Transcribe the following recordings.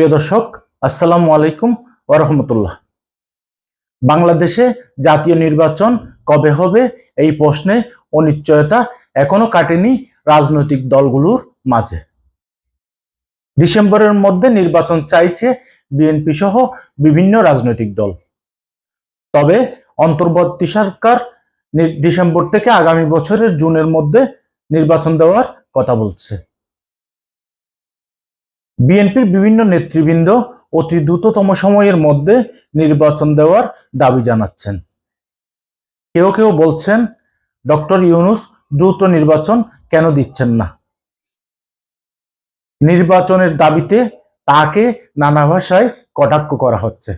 প্রিয় দর্শক, আসসালামু আলাইকুম ওরহমতুল্লাহ বাংলাদেশে জাতীয় নির্বাচন কবে হবে এই প্রশ্নে অনিশ্চয়তা এখনও কাটেনি রাজনৈতিক দলগুলোর মাঝে। ডিসেম্বরের মধ্যে নির্বাচন চাইছে বিএনপি সহ বিভিন্ন রাজনৈতিক দল। তবে অন্তর্বর্তী সরকার ডিসেম্বর থেকে আগামী বছরের জুনের মধ্যে নির্বাচন দেওয়ার কথা বলছে। বিএনপির বিভিন্ন নেতৃবৃন্দ অতি দ্রুততম সময়ের মধ্যে নির্বাচন দেওয়ার দাবি জানাচ্ছেন। কেউ কেউ বলছেন, ডক্টর ইউনুস দ্রুত নির্বাচন কেন দিচ্ছেন না? নির্বাচনের দাবিতে তাকে নানা ভাষায় কটাক্ষ করা হচ্ছে।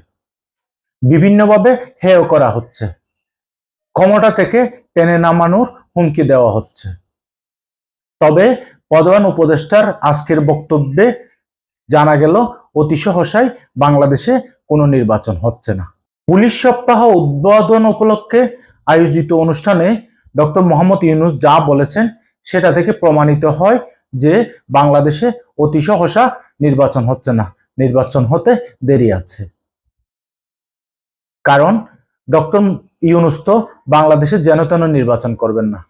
বিভিন্নভাবে হেয় করা হচ্ছে। ক্ষমতা থেকে টেনে নামানোর হুমকি দেওয়া হচ্ছে। তবে প্রধান উপদেষ্টার আজকের বক্তব্যে জানা গেল অতি সহসায় বাংলাদেশে কোনো নির্বাচন হচ্ছে না। পুলিশ সপ্তাহ উদ্বোধন উপলক্ষে আয়োজিত অনুষ্ঠানে ডক্টর মোহাম্মদ ইউনুস যা বলেছেন সেটা থেকে প্রমাণিত হয় যে বাংলাদেশে অতি সহসা নির্বাচন হচ্ছে না। নির্বাচন হতে দেরি আছে। কারণ ডক্টর ইউনুস তো বাংলাদেশে যেন তেন নির্বাচন করবেন না।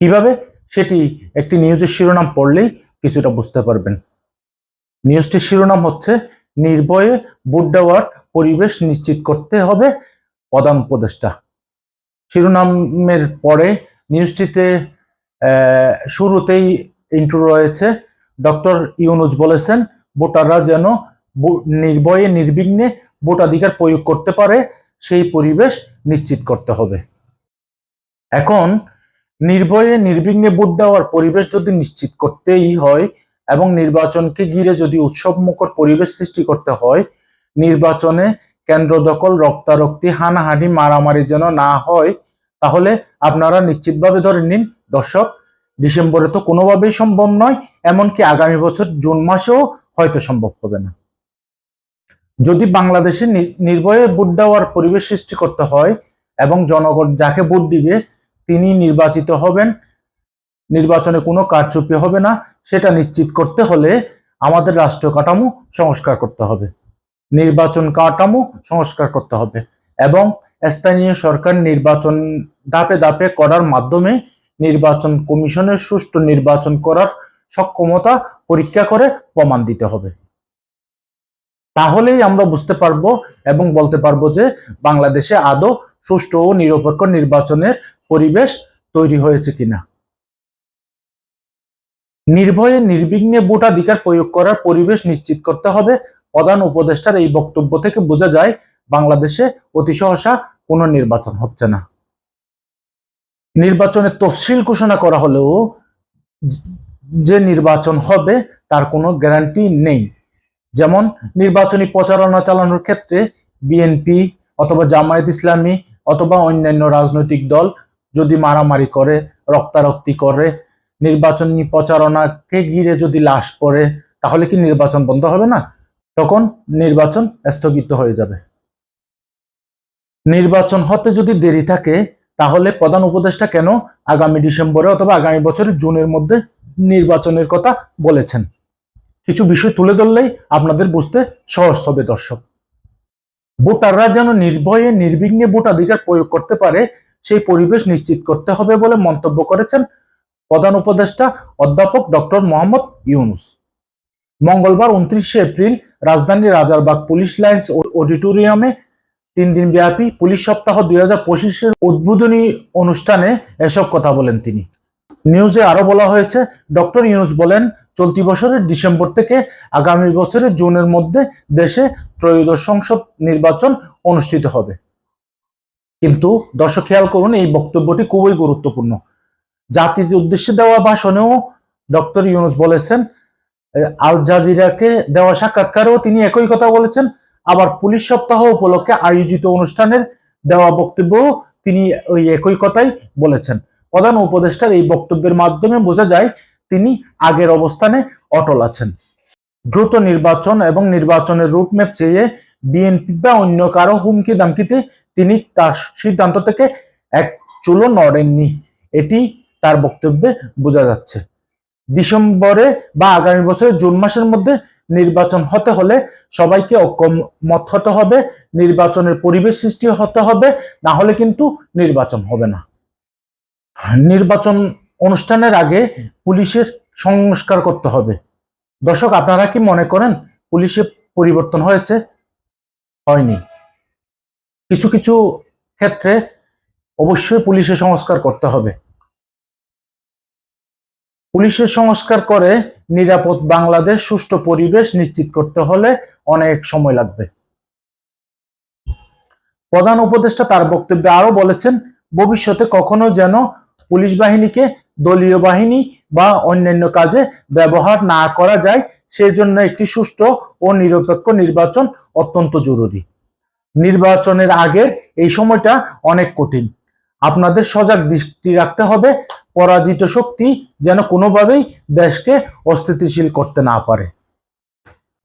কীভাবে? সেটি একটি নিউজের শিরোনাম পড়লেই কিছুটা বুঝতে পারবেন। নিউজটির শিরোনাম হচ্ছে, নির্ভয়ে ভোট দেওয়ার পরিবেশ নিশ্চিত করতে হবে প্রধান উপদেষ্টা। শিরোনামের পরে নিউজটিতে শুরুতেই ইন্ট্রো রয়েছে, ডক্টর ইউনুজ বলেছেন, ভোটাররা যেন নির্ভয়ে, নির্বিঘ্নে ভোটাধিকার প্রয়োগ করতে পারে, সেই পরিবেশ নিশ্চিত করতে হবে। এখন, নির্ভয়ে, নির্বিঘ্নে ভোট দেওয়ার পরিবেশ যদি নিশ্চিত করতেই হয় এবং নির্বাচনকে ঘিরে যদি উৎসব মুখর পরিবেশ সৃষ্টি করতে হয়, নির্বাচনে কেন্দ্র দখল, রক্তারক্তি, হানাহানি, মারামারি যেন না হয়, তাহলে আপনারা নিশ্চিতভাবে ধরে নিন, দর্শক, ডিসেম্বরে তো কোনোভাবেই সম্ভব নয়, এমনকি আগামী বছর জুন মাসেও হয়তো সম্ভব হবে না। যদি বাংলাদেশে নির্ভয়ে ভোট দেওয়ার পরিবেশ সৃষ্টি করতে হয় এবং জনগণ যাকে ভোট দিবে তিনি নির্বাচিত হবেন নির্বাচনে কোনো কারচুপি হবে না, সেটা নিশ্চিত করতে হলে আমাদের রাষ্ট্র কাঠামো সংস্কার করতে হবে। নির্বাচন কাঠামো সংস্কার করতে হবে এবং স্থানীয় সরকার নির্বাচন ধাপে ধাপে করার মাধ্যমে নির্বাচন কমিশনের সুষ্ঠু নির্বাচন করার সক্ষমতা পরীক্ষা করে প্রমাণ দিতে হবে। তাহলেই আমরা বুঝতে পারব এবং বলতে পারব যে বাংলাদেশে আদৌ সুষ্ঠু ও নিরপেক্ষ নির্বাচনের পরিবেশ তৈরি হয়েছে কিনা। নির্ভয়ে নির্বিঘ্নে ভোটাধিকার প্রয়োগ করার পরিবেশ নিশ্চিত করতে হবে, প্রধান উপদেষ্টার এই বক্তব্য থেকে বোঝা যায়, বাংলাদেশে অতি সহসা কোনো নির্বাচন হচ্ছে না। নির্বাচনের তফসিল ঘোষণা করা হলেও যে- নির্বাচন হবে তার কোনো গ্যারান্টি নেই। যেমন নির্বাচনী প্রচারণা চালানোর ক্ষেত্রে বিএনপি অথবা জামায়াত ইসলামী অথবা অন্যান্য রাজনৈতিক দল যদি মারামারি করে, রক্তারক্তি করে নির্বাচনী প্রচারণাকে ঘিরে যদি লাশ পড়ে, তাহলে কি নির্বাচন বন্ধ হবে না? তখন নির্বাচন স্থগিত হয়ে যাবে। নির্বাচন হতে যদি দেরি থাকে, তাহলে প্রধান উপদেষ্টা কেন আগামী ডিসেম্বরে অথবা আগামী বছরের জুনের মধ্যে নির্বাচনের কথা বলেছেন? কিছু বিষয় তুলে ধরলেই আপনাদের বুঝতে সহজ হবে, দর্শক। ভোটাররা যেন নির্ভয়ে, নির্বিঘ্নে ভোটাধিকার প্রয়োগ করতে পারে, সেই পরিবেশ নিশ্চিত করতে হবে বলে মন্তব্য করেছেন প্রধান উপদেষ্টা অধ্যাপক ডক্টর মোহাম্মদ ইউনুস। মঙ্গলবার উনত্রিশে এপ্রিল রাজধানীর রাজারবাগ পুলিশ লাইন্স অডিটোরিয়ামে তিন দিন ব্যাপী পুলিশ সপ্তাহ দুই হাজার পঁচিশের উদ্বোধনী অনুষ্ঠানে এসব কথা বলেন তিনি। নিউজে আরও বলা হয়েছে, ডক্টর ইউনুস বলেন, চলতি বছরের ডিসেম্বর থেকে আগামী বছরের জুনের মধ্যে দেশে ত্রয়োদশ সংসদ নির্বাচন অনুষ্ঠিত হবে। কিন্তু দর্শক খেয়াল করুন, এই বক্তব্যটি খুবই গুরুত্বপূর্ণ। জাতির উদ্দেশ্যে দেওয়া ভাষণেও ডক্টর ইউনুস বলেছেন আল জাজিরাকে দেওয়া সাক্ষাৎকারেও তিনি একই কথা বলেছেন। আবার পুলিশ সপ্তাহ উপলক্ষে আয়োজিত অনুষ্ঠানের দেওয়া বক্তব্যও তিনি ওই একই কথাই বলেছেন। প্রধান উপদেষ্টার এই বক্তব্যের মাধ্যমে বোঝা যায়, তিনি আগের অবস্থানে অটল আছেন। দ্রুত নির্বাচন এবং নির্বাচনের রুটম্যাপ চেয়ে বিএনপি বা অন্য কারও হুমকি দামকিতে তিনি তার সিদ্ধান্ত থেকে এক চুলো নড়েননি। এটি তার বক্তব্যে বোঝা যাচ্ছে। ডিসেম্বরে বা আগামী বছরের জুন মাসের মধ্যে নির্বাচন হতে হলে সবাইকে ঐক্যমত হতে হবে, নির্বাচনের পরিবেশ সৃষ্টি হতে হবে, না হলে কিন্তু নির্বাচন হবে না। নির্বাচন অনুষ্ঠানের আগে পুলিশের সংস্কার করতে হবে। দর্শক, আপনারা কি মনে করেন পুলিশে পরিবর্তন হয়েছে? হয়নি। কিছু কিছু ক্ষেত্রে অবশ্যই পুলিশের সংস্কার করতে হবে। পুলিশের সংস্কার করে নিরাপদ বাংলাদেশ, সুষ্ঠু পরিবেশ নিশ্চিত করতে হলে অনেক সময় লাগবে। প্রধান উপদেষ্টা তার বক্তব্যে আরও বলেছেন, ভবিষ্যতে কখনো যেন পুলিশ বাহিনীকে দলীয় বাহিনী বা অন্যান্য কাজে ব্যবহার না করা যায় সেই জন্য একটি সুষ্ঠু ও নিরপেক্ষ নির্বাচন অত্যন্ত জরুরি। নির্বাচনের আগের এই সময়টা অনেক কঠিন। আপনাদের সজাগ দৃষ্টি রাখতে হবে পরাজিত শক্তি যেন কোনোভাবেই দেশকে অস্থিতিশীল করতে না পারে।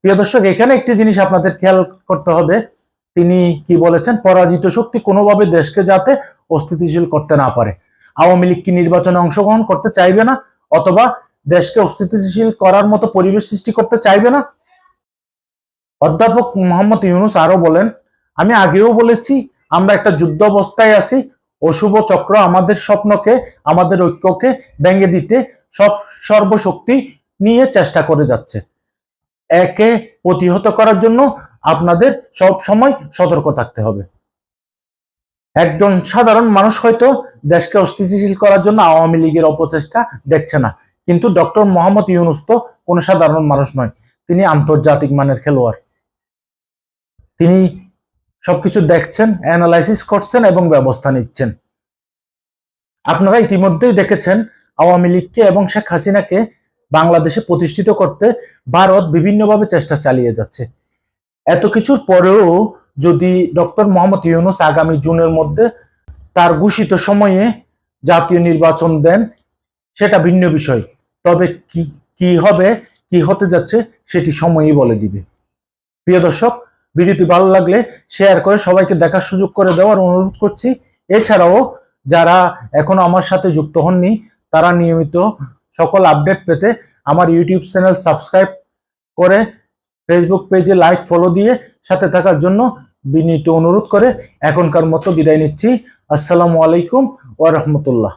প্রিয় দর্শক, এখানে একটি জিনিস আপনাদের খেয়াল করতে হবে। তিনি কি বলেছেন? পরাজিত শক্তি কোনোভাবে দেশকে যাতে অস্থিতিশীল করতে না পারে। আওয়ামী লীগ কি নির্বাচনে অংশগ্রহণ করতে চাইবে না? অথবা দেশকে অস্থিতিশীল করার মতো পরিবেশ সৃষ্টি করতে চাইবে না? অধ্যাপক মোহাম্মদ ইউনুস আরও বলেন, আমি আগেও বলেছি, আমরা একটা যুদ্ধ অবস্থায় আছি অশুভ চক্র আমাদের স্বপ্নকে, আমাদের ঐক্যকে ভেঙে দিতে সব সর্বশক্তি নিয়ে চেষ্টা করে যাচ্ছে। একে প্রতিহত করার জন্য আপনাদের সব সময় সতর্ক থাকতে হবে। একজন সাধারণ মানুষ হয়তো দেশকে অস্থিতিশীল করার জন্য আওয়ামী লীগের অপচেষ্টা দেখছে না, কিন্তু ডক্টর মোহাম্মদ ইউনুস তো কোনো সাধারণ মানুষ নয়, তিনি আন্তর্জাতিক মানের খেলোয়াড়। তিনি সবকিছু দেখছেন অ্যানালাইসিস করছেন এবং ব্যবস্থা নিচ্ছেন। আপনারা ইতিমধ্যেই দেখেছেন আওয়ামী লীগকে এবং শেখ হাসিনাকে বাংলাদেশে প্রতিষ্ঠিত করতে ভারত বিভিন্নভাবে চেষ্টা চালিয়ে যাচ্ছে। এত কিছুর পরেও যদি ডক্টর মোহাম্মদ ইউনুস আগামী জুনের মধ্যে তার ঘোষিত সময়ে জাতীয় নির্বাচন দেন, সেটা ভিন্ন বিষয়। তবে কি কি হবে, কি হতে যাচ্ছে, সেটি সময়ই বলে দিবে। প্রিয় দর্শক ভিডিওটি ভালো লাগলে শেয়ার করে সবাইকে দেখার সুযোগ করে দেওয়ার অনুরোধ করছি। এছাড়াও যারা এখনও আমার সাথে যুক্ত হননি, তারা নিয়মিত সকল আপডেট পেতে আমার ইউটিউব চ্যানেল সাবস্ক্রাইব করে ফেসবুক পেজে লাইক ফলো দিয়ে সাথে থাকার জন্য বিনীত অনুরোধ করে এখনকার মতো বিদায় নিচ্ছি। আসসালামু আলাইকুম ওয়া রাহমাতুল্লাহ।